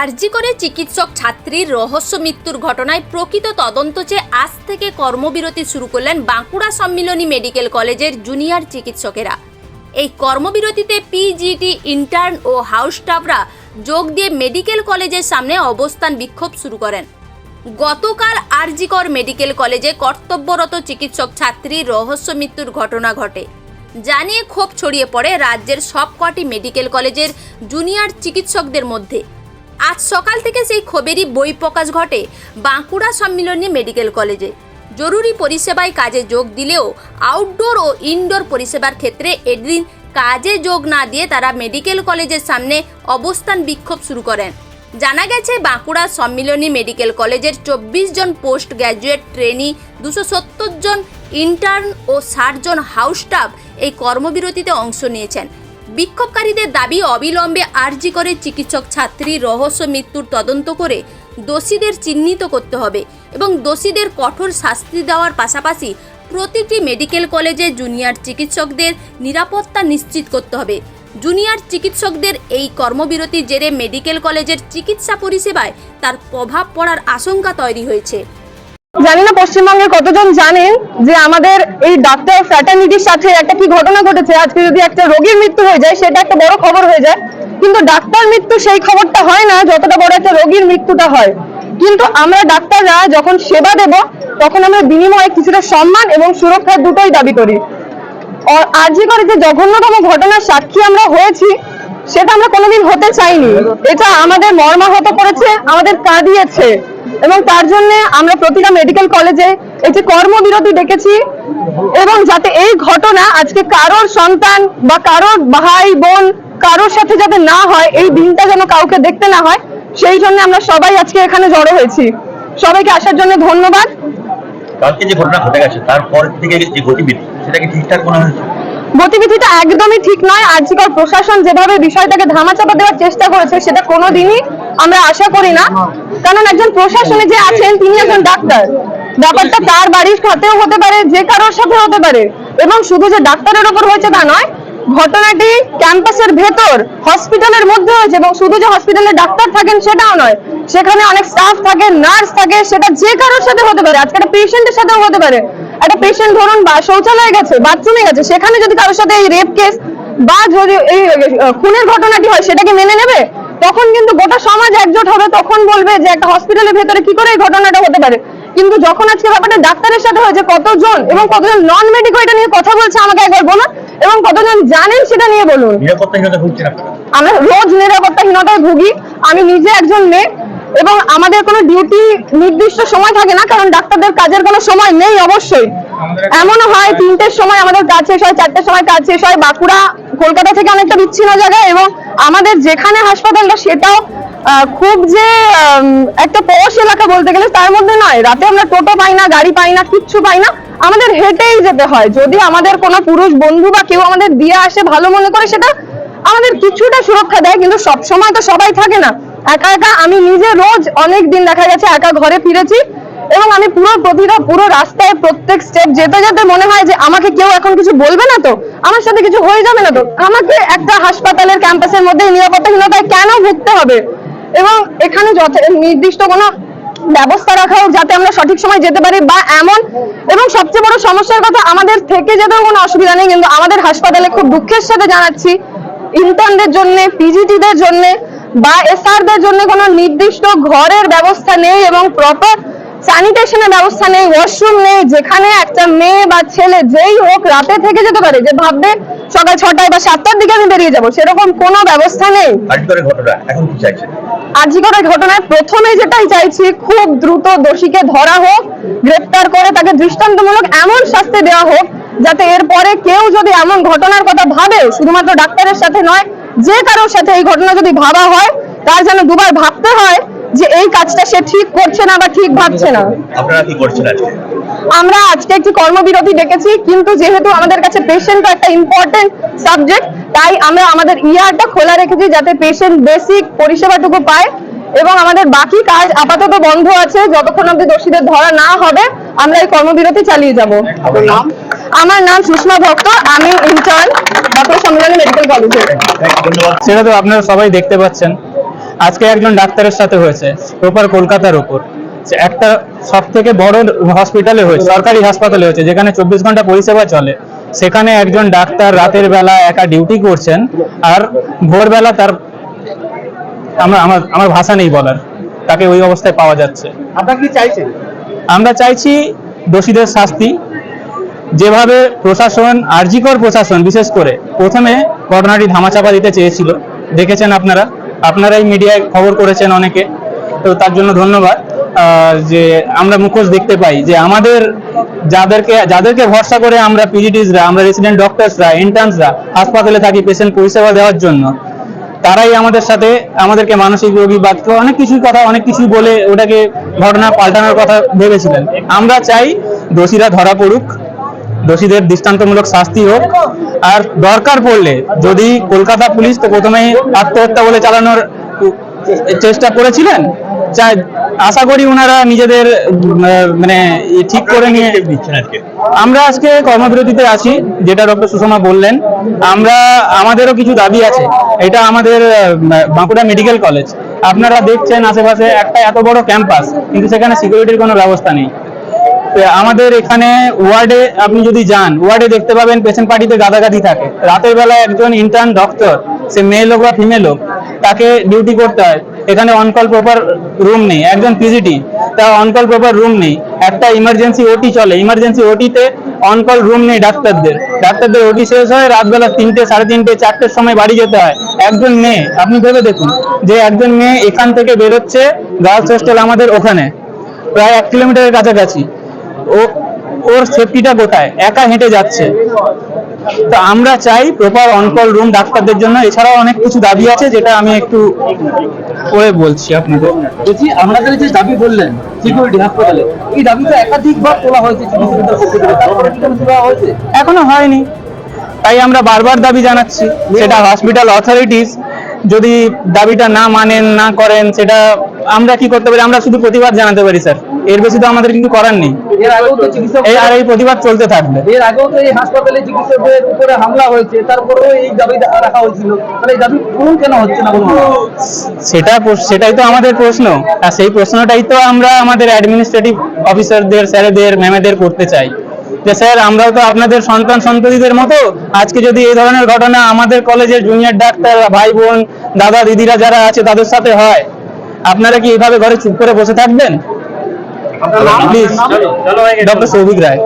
আরজি করে চিকিৎসক ছাত্রীর রহস্য মৃত্যুর ঘটনায় প্রকৃত তদন্ত চেয়ে আজ থেকে কর্মবিরতি শুরু করলেন বাঁকুড়া সম্মিলনী মেডিকেল কলেজের জুনিয়র চিকিৎসকেরা। এই কর্মবিরতিতে পিজিটি ইন্টার্ন ও হাউস স্টাফরা যোগ দিয়ে মেডিকেল কলেজের সামনে অবস্থান বিক্ষোভ শুরু করেন। গতকাল আরজিকর মেডিকেল কলেজে কর্তব্যরত চিকিৎসক ছাত্রীর রহস্য মৃত্যুর ঘটনা ঘটে। জানিয়ে ক্ষোভ ছড়িয়ে পড়ে রাজ্যের সবকটি মেডিকেল কলেজের জুনিয়র চিকিৎসকদের মধ্যে। আজ সকাল থেকে সেই ক্ষোভেরই বইপ্রকাশ ঘটে বাঁকুড়া সম্মিলনী মেডিকেল কলেজে। জরুরি পরিষেবায় কাজে যোগ দিলেও আউটডোর ও ইনডোর পরিষেবার ক্ষেত্রে এদিন কাজে যোগ না দিয়ে তারা মেডিকেল কলেজের সামনে অবস্থান বিক্ষোভ শুরু করেন। জানা গেছে, বাঁকুড়া সম্মিলনী মেডিকেল কলেজের চব্বিশ জন পোস্ট গ্র্যাজুয়েট ট্রেনি, দুশো সত্তর জন ইন্টার্ন ও ষাট জন হাউস স্টাফ এই কর্মবিরতিতে অংশ নিয়েছেন। বিক্ষোভকারীদের দাবি অবিলম্বে আরজি করে চিকিৎসক ছাত্রীর রহস্য মৃত্যুর তদন্ত করে দোষীদের চিহ্নিত করতে হবে এবং দোষীদের কঠোর শাস্তি দেওয়ার পাশাপাশি প্রতিটি মেডিকেল কলেজে জুনিয়র চিকিৎসকদের নিরাপত্তা নিশ্চিত করতে হবে। জুনিয়র চিকিৎসকদের এই কর্মবিরতির জেরে মেডিকেল কলেজের চিকিৎসা পরিষেবায় তার প্রভাব পড়ার আশঙ্কা তৈরি হয়েছে। জানি না পশ্চিমবঙ্গের কতজন জানেন যে আমাদের এই ডাক্তার ফ্র্যাটার্নিটির সাথে একটা কি ঘটনা ঘটেছে? আজকে যদি একটা রোগীর মৃত্যু হয়ে যায়, সেটা একটা বড় খবর হয়ে যায়। কিন্তু ডাক্তার মৃত্যু সেই খবরটা হয় না, যতটা বড় একটা রোগীর মৃত্যুটা হয়। কিন্তু আমরা ডাক্তাররা যখন সেবা দেব, তখন আমরা বিনিময়ে কিছুটা সম্মান এবং সুরক্ষার দুটোই দাবি করি। আরজি করে যে জঘন্যতম ঘটনার সাক্ষী আমরা হয়েছি, সেটা আমরা কোনোদিন হতে চাইনি। এটা আমাদের মর্মাহত করেছে, আমাদের কাঁদিয়েছে। এবং তার জন্য আমরা প্রতিটা মেডিকেল কলেজে এই যে কর্মবিরতি ডেকেছি এবং যাতে এই ঘটনা আজকে কারোর সন্তান বা কারোর ভাই বোন কারোর সাথে যাতে না হয় এই দিনটা যেন কাউকে দেখতে না হয় সেই জন্য আমরা সবাই আজকে এখানে জড়ো হয়েছি। সবাইকে আসার জন্য ধন্যবাদ। কালকে যে ঘটনা ঘটে গেছে তারপর থেকে যে গতিবিধি সেটা ঠিকঠাক মনে হয়েছে? গতিবিধিটা একদমই ঠিক নয়। আর্যিকর প্রশাসন যেভাবে বিষয়টাকে ধামাচাপা দেওয়ার চেষ্টা করেছে সেটা কোনোদিনই আমরা আশা করি না। কারণ একজন প্রশাসনে যে আছেন, তিনি একজন ডাক্তার। ব্যাপারটা তার বাড়ির সাথেও হতে পারে, যে কারোর সাথে হতে পারে। এবং শুধু যে ডাক্তারের উপর হয়েছে তা নয়, ঘটনাটি ক্যাম্পাসের ভেতর, হসপিটালের মধ্যে হয়েছে এবং শুধু যে হসপিটালে ডাক্তার থাকেন সেটাও নয়, সেখানে অনেক স্টাফ থাকে নার্স থাকে, সেটা যে কারোর সাথে হতে পারে। আজকে একটা পেশেন্টের সাথেও হতে পারে। একটা পেশেন্ট ধরুন, বা শৌচালয়ে গেছে বাথরুমে গেছে, সেখানে যদি কারোর সাথে এই রেপ কেস বা যদি এই খুনের ঘটনাটি হয় সেটাকে মেনে নেবে? তখন কিন্তু গোটা সমাজ একজোট হবে তখন বলবে যে একটা হসপিটালের ভেতরে কি করে এই ঘটনাটা হতে পারে? কিন্তু যখন আজকে ব্যাপারটা ডাক্তারের সাথে হয়েছে কতজন এবং কতজন নন মেডিকেল এটা নিয়ে কথা বলছে আমাকে একবার বলুন এবং কতজন জানেন সেটা নিয়ে বলুন। আমরা রোজ নিরাপত্তাহীনতায় ভুগি। আমি নিজে একজন মেয়ে এবং আমাদের কোনো ডিউটি নির্দিষ্ট সময় থাকে না কারণ ডাক্তারদের কাজের কোনো সময় নেই অবশ্যই। এমনও হয় তিনটের সময় আমাদের কাজ শেষ হয় চারটের সময় কাজ শেষ হয় বাঁকুড়া কলকাতা থেকে অনেকটা বিচ্ছিন্ন জায়গায় এবং আমাদের যেখানে হাসপাতালটা সেটাও খুব যে একটা পশ এলাকা বলতে গেলে তার মধ্যে নয়। রাতে আমরা টোটো পাই না গাড়ি পাই না কিচ্ছু পাই না আমাদের হেঁটেই যেতে হয়। যদি আমাদের কোনো পুরুষ বন্ধু বা কেউ আমাদের দিয়ে আসে ভালো মনে করে সেটা আমাদের কিছুটা সুরক্ষা দেয় কিন্তু সব সময় তো সবাই থাকে না। একা একা আমি নিজে রোজ অনেক দিন দেখা গেছে একা ঘরে ফিরেছি এবং আমি পুরো প্রতিটা, পুরো রাস্তায় প্রত্যেক স্টেপ যেতে যেতে মনে হয় যে আমাকে কেউ এখন কিছু বলবে না তো? আমার সাথে কিছু হয়ে যাবে না তো? আমাকে একটা হাসপাতালের ক্যাম্পাসের মধ্যে নিরাপত্তাহীনতায় কেন ভুগতে হবে? এবং এখানে যথে- নির্দিষ্ট কোনো ব্যবস্থা রাখা হোক যাতে আমরা সঠিক সময় যেতে পারি বা এমন। এবং সবচেয়ে বড় সমস্যার কথা, আমাদের থেকে যেতেও কোনো অসুবিধা নেই, কিন্তু আমাদের হাসপাতালে খুব দুঃখের সাথে জানাচ্ছি। ইন্টার্নদের জন্য পিজিটিদের জন্য বা এসআরদের জন্য কোনো নির্দিষ্ট ঘরের ব্যবস্থা নেই এবং প্রপার স্যানিটেশনের ব্যবস্থা নেই ওয়াশরুম নেই যেখানে একটা মেয়ে বা ছেলে যেই হোক রাতে থেকে যেতে পারে যে ভাববে সকাল ছটায় বা সাতটার দিকে আমি বেরিয়ে যাব সেরকম কোনো ব্যবস্থা নেই। আর্যিকরের ঘটনায় প্রথমে যেটাই চাইছি খুব দ্রুত দোষীকে ধরা হোক গ্রেপ্তার করে তাকে দৃষ্টান্তমূলক এমন শাস্তি দেওয়া হোক যাতে এরপরে কেউ যদি এমন ঘটনার কথা ভাবে শুধুমাত্র ডাক্তারের সাথে নয় যে কারোর সাথে এই ঘটনা যদি ভাবা হয় তার যেন দুবার ভাবতে হয় যে এই কাজটা সে ঠিক করছে না বা ঠিক ভাবছে না। আপনারা কি করছেন আজকে? আমরা আজকে একটি কর্মবিরতি ডেকেছি কিন্তু যেহেতু আমাদের কাছে পেশেন্ট একটা ইম্পর্টেন্ট সাবজেক্ট তাই আমরা আমাদের ইয়ারটা খোলা রেখেছি যাতে পেশেন্ট বেসিক পরিষেবাটুকু পায় এবং আমাদের বাকি কাজ আপাতত বন্ধ আছে। যতক্ষণ অব্দি দোষীদের ধরা না হবে আমরা এই কর্মবিরতি চালিয়ে যাব। আপনার নাম? আমার নাম সুষমা ভক্ত আমি ইন্টার্ন বাঁকুড়া সম্মেলনী মেডিকেল কলেজে সেটা তো আপনারা সবাই দেখতে পাচ্ছেন। আজকে একজন ডাক্তারের সাথে হয়েছে প্রপার কলকাতার উপর একটা সব থেকে বড় হসপিটালে হয়েছে সরকারি হাসপাতালে হয়েছে যেখানে চব্বিশ ঘণ্টা পরিষেবা চলে। সেখানে একজন ডাক্তার রাতের বেলা একা ডিউটি করছেন আর ভোরবেলা তার আমরা আমার আমার ভাষা নেই বলার তাকে ওই অবস্থায় পাওয়া যাচ্ছে। আপনারা কি চাইছেন? আমরা চাইছি দোষীদের শাস্তি যেভাবে প্রশাসন, আরজিকর প্রশাসন বিশেষ করে প্রথমে ঘটনাটি ধামাচাপা দিতে চেয়েছিল, দেখেছেন আপনারা, আপনারাই মিডিয়ায় খবর করেছেন অনেকে, তো তার জন্য ধন্যবাদ। যে আমরা মুখোশ দেখতে পাই যে আমাদের যাদেরকে যাদেরকে ভরসা করে আমরা পিজিটিসরা, আমরা রেসিডেন্ট ডক্টরসরা ইন্টার্নসরা হাসপাতালে থাকি পেশেন্ট পরিষেবা দেওয়ার জন্য, তারাই আমাদের সাথে, আমাদেরকে মানসিক রোগী বা অনেক কিছুই কথা, অনেক কিছু বলে ওটাকে ঘটনা পাল্টানোর কথা ভেবেছিলেন। আমরা চাই দোষীরা ধরা পড়ুক। দোষীদের দৃষ্টান্তমূলক শাস্তি হোক। আর দরকার পড়লে যদি কলকাতা পুলিশ তো প্রথমেই আত্মহত্যা বলে চালানোর চেষ্টা করেছিলেন চাই আশা করি ওনারা নিজেদের মানে ঠিক করে নিয়ে আমরা আজকে কর্মবিরতিতে আছি যেটা ডক্টর সুষমা বললেন। আমরা আমাদেরও কিছু দাবি আছে। এটা আমাদের বাঁকুড়া মেডিকেল কলেজ। আপনারা দেখছেন আশেপাশে একটা এত বড় ক্যাম্পাস কিন্তু সেখানে সিকিউরিটির কোনো ব্যবস্থা নেই। আমাদের এখানে ওয়ার্ডে আপনি যদি যান, ওয়ার্ডে দেখতে পাবেন পেশেন্ট পার্টিতে গাদাগাদি থাকে। রাতের বেলা একজন ইন্টার্ন ডক্টর সে মেয়ে লোক বা ফিমেল হোক, তাকে ডিউটি করতে হয়। এখানে অনকল প্রপার রুম নেই। একজন পিজিটি তার অনকল প্রপার রুম নেই। একটা ইমার্জেন্সি ওটি চলে। ইমার্জেন্সি ওটিতে অনকল রুম নেই ডাক্তারদের। ডাক্তারদের ওটি শেষ হয় রাতবেলা তিনটে, সাড়ে তিনটে, চারটের সময় বাড়ি যেতে হয়। একজন মেয়ে, আপনি ভেবে দেখুন, যে একজন মেয়ে এখান থেকে বেরোচ্ছে গার্লস হোস্টেল আমাদের ওখানে। প্রায় এক কিলোমিটারের কাছাকাছি। ও ওর সেফটিটা কোথায় একা হেঁটে যাচ্ছে। তো আমরা চাই প্রপার অনকল রুম ডাক্তারদের জন্য। এছাড়াও অনেক কিছু দাবি আছে যেটা আমি একটু করে বলছি আপনাদের। বলছি আপনাদের যে দাবি বললেন সিকিউরিটি হাসপাতালে এই দাবি তো একাধিকবার তোলা হয়েছে এখনও হয়নি। তাই আমরা বারবার দাবি জানাচ্ছি সেটা হসপিটাল অথরিটিস যদি দাবিটা না মানেন না করেন সেটা আমরা কি করতে পারি? আমরা শুধু প্রতিবাদ জানাতে পারি স্যার। এর বেশি তো আমাদের কিন্তু করার নেই। এর আগেও তো চিকিৎসক এই আর এই প্রতিবাদ চলতে থাকবে। এর আগেও তো এই হাসপাতালে চিকিৎসকদের উপরে হামলা হয়েছে তারপরেও এই দাবি রাখা হয়েছিল। তাহলে এই দাবি পূরণ কেন হচ্ছে না বলুন? সেটা সেটাই তো আমাদের প্রশ্ন। আর সেই প্রশ্নটাই তো আমরা আমাদের অ্যাডমিনিস্ট্রেটিভ অফিসারদের স্যারেদের ম্যামেদের করতে চাই। যে স্যার আমরাও তো আপনাদের সন্তান সন্ততিদের মতো। আজকে যদি এই ধরনের ঘটনা আমাদের কলেজের জুনিয়র ডাক্তার ভাই বোন দাদা দিদিরা যারা আছে তাদের সাথে হয় আপনারা কি এইভাবে ঘরে চুপ করে বসে থাকবেন? Please doctor Saubhik Rai